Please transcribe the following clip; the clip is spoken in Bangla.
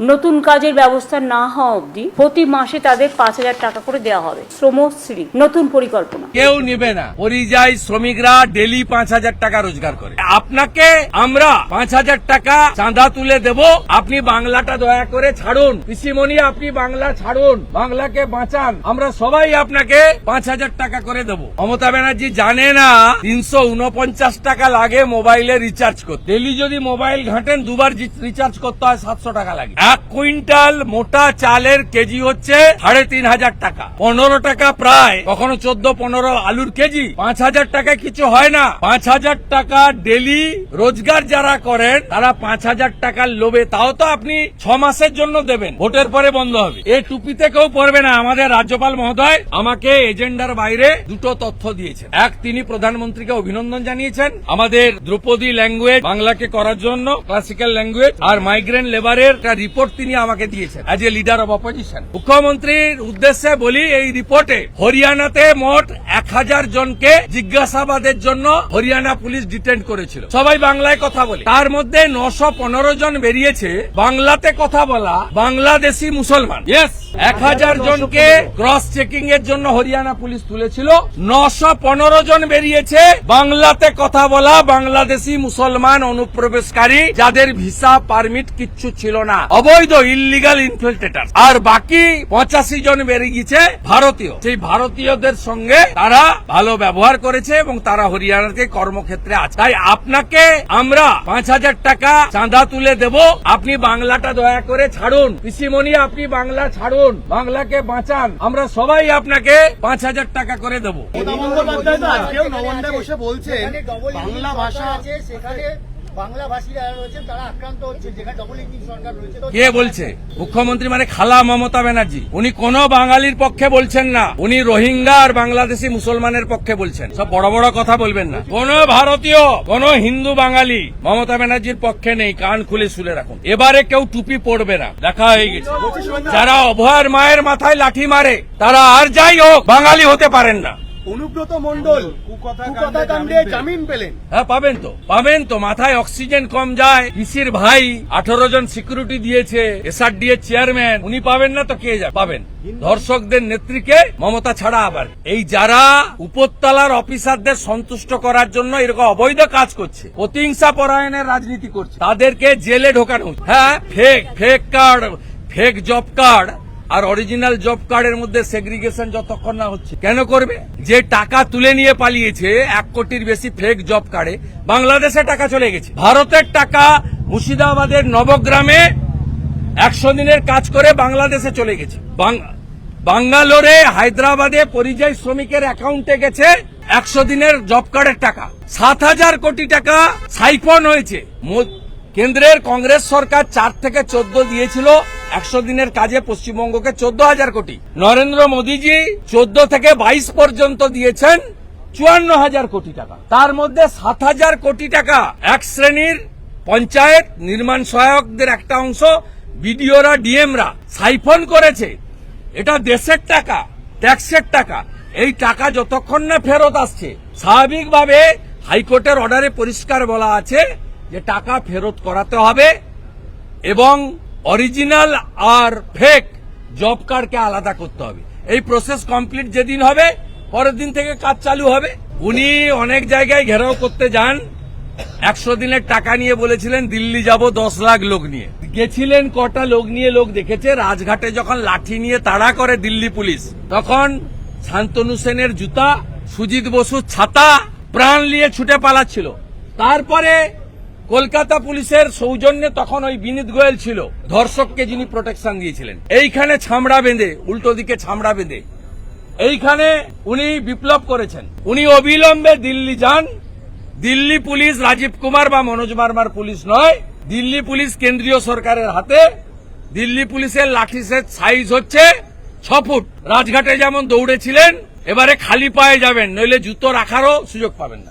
নতুন কাজের ব্যবস্থা না হওয়া অবধি প্রতি মাসে তাদের পাঁচ হাজার টাকা করে দেওয়া হবে। শ্রমশ্রী, নতুন পরিকল্পনা। কেউ নেবে না। পরিযায়ী শ্রমিকরা ডেলি পাঁচ হাজার টাকা রোজগার করে। আপনাকে আমরা পাঁচ হাজার টাকা চাঁদা তুলে দেব। আপনি বাংলাটা দয়া করে ছাড়ুন। পিসিমণি, আপনি বাংলা ছাড়ুন। বাংলাকে বাঁচান। আমরা সবাই আপনাকে পাঁচ হাজার টাকা করে দেব। মমতা ব্যানার্জি জানে না তিনশো উনপঞ্চাশ টাকা লাগে মোবাইলে রিচার্জ করতে। ডেলি যদি মোবাইল ঘাটেন, দুবার রিচার্জ করতে হয়, সাতশো টাকা লাগে। এক কুইন্টাল মোটা চালের কেজি হচ্ছে সাড়ে তিন হাজার টাকা। পনেরো টাকা প্রায়, কখনো চোদ্দ, পনেরো আলুর কেজি। পাঁচ হাজার টাকা কিছু হয় না। পাঁচ হাজার টাকা ডেলি রোজগার যারা করেন, তারা পাঁচ হাজার টাকার লোভে। তাও তো আপনি ছ মাসের জন্য দেবেন। ভোটের পরে বন্ধ হবে। এ টুপিতে কেউ পড়বে না। আমাদের রাজ্যপাল মহোদয় আমাকে এজেন্ডার বাইরে দুটো তথ্য দিয়েছেন। এক, তিনি প্রধানমন্ত্রীকে অভিনন্দন জানিয়েছেন। আমাদের দ্রৌপদী ল্যাঙ্গুয়েজ বাংলাকে করার জন্য, ক্লাসিক্যাল ল্যাঙ্গুয়েজ আর মাইগ্রেন্ট লেবারের একটা রিপোর্ট তিনি আমাকে দিয়েছেন। As a leader of opposition মুখ্যমন্ত্রীর উদ্দেশ্যে বলি এই রিপোর্টে হরিয়ানাতে মোট এক হাজার জনকে জিজ্ঞাসাবাদের জন্য হরিয়ানা পুলিশ ডিটেন্ড করেছিল। সবাই বাংলায় কথা বলে। তার মধ্যে নশো পনেরো জন বেরিয়েছে। বাংলাতে কথা বলা বাংলাদেশি মুসলমান। ইয়েস এক হাজার জনকে ক্রস চেকিং এর জন্য হরিয়ানা পুলিশ তুলেছিল। নশো পনেরো জন বেরিয়েছে। বাংলাতে কথা বলা বাংলাদেশি মুসলমান অনুপ্রবেশকারী যাদের ভিসা পারমিট কিচ্ছু ছিল না। অবৈধ ইলিগাল ইনফিল্ট্রেটার আর বাকি পঁচাশি জন বেরিয়ে গেছে ভারতীয়। সেই ভারতীয়দের সঙ্গে তারা ভালো ব্যবহার করেছে এবং তারা হরিয়ানাতে কর্মক্ষেত্রে আছে। তাই আপনাকে আমরা পাঁচ হাজার টাকা চাঁদা তুলে দেব। আপনি বাংলাটা দয়া করে ছাড়ুন। পিসিমণি, আপনি বাংলা ছাড়ুন। বাংলাকে বাঁচান। আমরা সবাই আপনাকে পাঁচ হাজার টাকা করে দেবো। বাংলা ভাষা আছে, সেখানে বাংলা ভাষীরা রয়েছেন, তারা আক্রান্ত হচ্ছে, যেখানে ডবল ইঞ্জিন সরকার রয়েছে। তো কে বলছে? মুখ্যমন্ত্রী মানে খালা মমতা ব্যানার্জি। উনি কোন বাঙালির পক্ষে বলছেন না। উনি রোহিঙ্গা আর বাংলাদেশি মুসলমানের পক্ষে বলছেন। সব বড় বড় কথা বলবেন না। কোন ভারতীয়, কোন হিন্দু বাঙালি মমতা ব্যানার্জির পক্ষে নেই। কান খুলে শুলে রাখুন। এবারে কেউ টুপি পড়বে না। দেখা হয়ে গেছে। যারা অভয়ের মায়ের মাথায় লাঠি মারে, তারা আর যাই হোক, বাঙালি হতে পারেন না। অনুব্রত মন্ডল কুকথা কাণ্ডে জামিন পেলেন। হ্যাঁ পাবেন তো। পাবেন তো মাথায় অক্সিজেন কম যায়। পিসির ভাই আঠারো জন সিকিউরিটি দিয়েছে এসআরডি এর চেয়ারম্যান উনি পাবেন না তো কে যায় পাবেন। ধর্ষকদের নেত্রীকে মমতা ছাড়া আবার। এই যারা উপরতলার অফিসারদের সন্তুষ্ট করার জন্য এরকম অবৈধ কাজ করছে প্রতিহিংসা পরায়ণের রাজনীতি করছে তাদেরকে জেলে ঢোকানো হচ্ছে। হ্যাঁ fake fake card fake job card আর অরিজিনাল জব কার্ডের মধ্যে সেগ্রিগেশন যতক্ষণ না হচ্ছে, কেন করবে? যে টাকা তুলে নিয়ে পালিয়েছে, এক কোটির বেশি ফেক জব কার্ডে বাংলাদেশে টাকা চলে গেছে। ভারতের টাকা মুর্শিদাবাদের নবগ্রামে একশো দিনের কাজ করে বাংলাদেশে চলে গেছে। বাঙ্গালোরে, হায়দ্রাবাদে পরিযায়ী শ্রমিকের অ্যাকাউন্টে গেছে একশো দিনের জব কার্ডের টাকা। সাত হাজার কোটি টাকা সাইফন হয়েছে। কেন্দ্রের কংগ্রেস সরকার চার থেকে চোদ্দ দিয়েছিল। একশো দিনের কাজে পশ্চিমবঙ্গকে চোদ্দ হাজার কোটি। নরেন্দ্র মোদীজি চোদ্দ থেকে বাইশ পর্যন্ত দিয়েছেন চুয়ান্ন হাজার কোটি টাকা। তার মধ্যে সাত হাজার কোটি টাকা এক শ্রেণির পঞ্চায়েত নির্মাণ সহায়কদের একটা অংশ বিডিওরা, ডিএমরা সাইফন করেছে। এটা দেশের টাকা, ট্যাক্সের টাকা। এই টাকা যতক্ষণ না ফেরত আসছে, স্বাভাবিকভাবে হাইকোর্টের অর্ডারে পরিষ্কার বলা আছে যে টাকা ফেরত করাতে হবে এবং অরিজিনাল আর ফেক জব কার্ডকে আলাদা করতে হবে। এই প্রসেস কমপ্লিট যেদিন হবে, পরের দিন থেকে কাজ চালু হবে। উনি অনেক জায়গায় ঘেরাও করতে যান। একশো দিনের টাকা নিয়ে বলেছিলেন, দিল্লি যাব, দশ লাখ লোক নিয়ে। গেছিলেন কটা লোক নিয়ে, লোক দেখেছে, রাজঘাটে যখন লাঠি নিয়ে তাড়া করে দিল্লি পুলিশ, তখন শান্তনু সেনের জুতা, সুজিত বসুর ছাতা, প্রাণ নিয়ে ছুটে পালাচ্ছিল। তারপরে কলকাতা পুলিশের সৌজন্যে তখন ওই বিনীত গোয়েল ছিল, ধর্ষককে যিনি প্রোটেকশন দিয়েছিলেন। এইখানে ছামড়া বেঁধে, উল্টো দিকে ছামড়া বেঁধে, এইখানে উনি বিপ্লব করেছেন। উনি অবিলম্বে দিল্লি যান। দিল্লি পুলিশ রাজীব কুমার বা মনোজ বার্মার পুলিশ নয়, দিল্লি পুলিশ কেন্দ্রীয় সরকারের হাতে। দিল্লি পুলিশের লাঠিসের সাইজ হচ্ছে ছ ফুট। রাজঘাটে যেমন দৌড়েছিলেন, এবারে খালি পায়ে যাবেন, নইলে জুতো রাখারও সুযোগ পাবেন না।